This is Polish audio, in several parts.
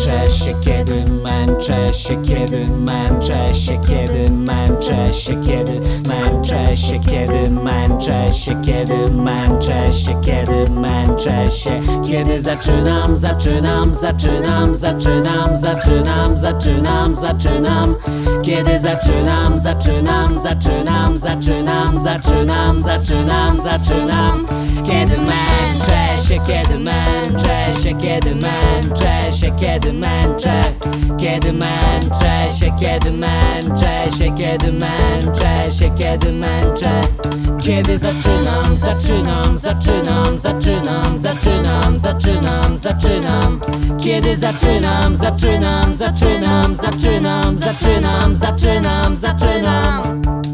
męczę się, kiedy męczę się, kiedy męczę się, kiedy męczę się, kiedy męczę się, kiedy męczę się, kiedy męczę się, kiedy zaczynam, zaczynam, zaczynam, zaczynam, zaczynam, zaczynam, zaczynam, kiedy zaczynam, zaczynam, zaczynam, zaczynam, zaczynam, zaczynam, zaczynam, kiedy męczę się, kiedy męczę się, kiedy męczę się, kiedy męczę, kiedy męczę się, kiedy męczę się, kiedy męczę się, kiedy męczę, kiedy zaczynam, zaczynam, zaczynam, zaczynam, zaczynam, zaczynam, zaczynam, kiedy zaczynam, zaczynam, zaczynam, zaczynam, zaczynam, zaczynam, zaczynam. To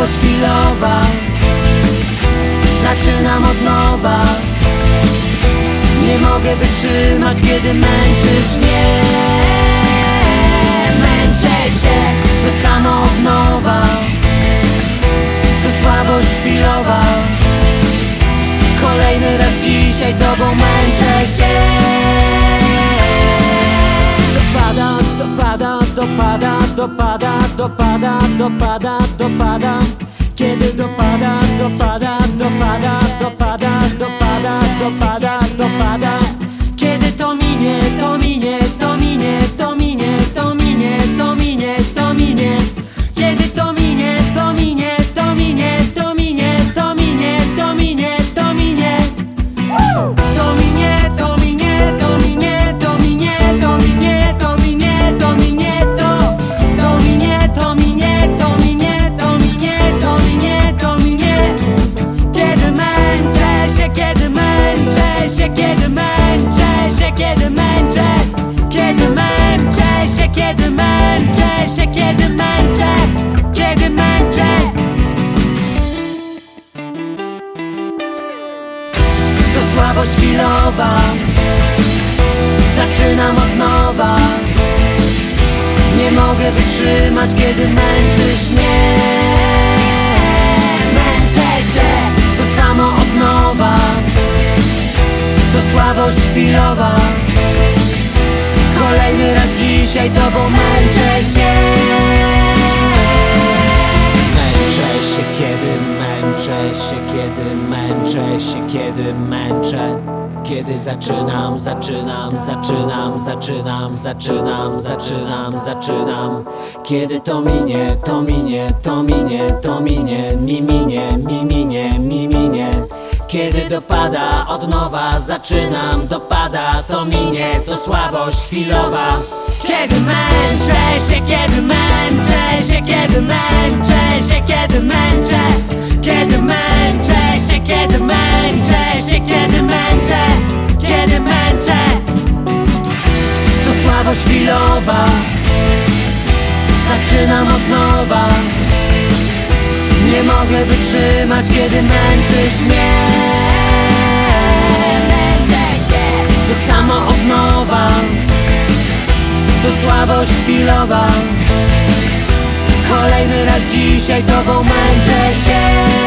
słabość chwilowa. Zaczynam od nowa. Nie mogę wytrzymać, kiedy męczysz mnie. Męczę się, to samo od nowa. To słabość chwilowa. Kolejny raz dzisiaj tobą męczę się. Dopada, dopada, dopada, dopada, dopada, dopada, dopada. Kiedy dopada, dopada, dopada, dopada, chwilowa. Zaczynam od nowa. Nie mogę wytrzymać, kiedy męczysz mnie. Męczę się, to samo od nowa. To słabość chwilowa. Kolejny raz dzisiaj tobą męczę się. Męczę się, kiedy męczę się, kiedy męczę się, kiedy męczę Kiedy zaczynam, zaczynam, zaczynam, zaczynam, zaczynam, zaczynam, zaczynam. Kiedy to minie, to minie, to minie, to minie, mi minie, mi minie, mi minie. Kiedy dopada od nowa zaczynam dopada to minie to słabość chwilowa. Kiedy męczę się, kiedy męczę się, kiedy męczę się, kiedy męczę Kiedy wytrzymać, kiedy męczysz mnie. Męczę się To samo od nowa To słabość chwilowa. Kolejny raz dzisiaj tobą męczę się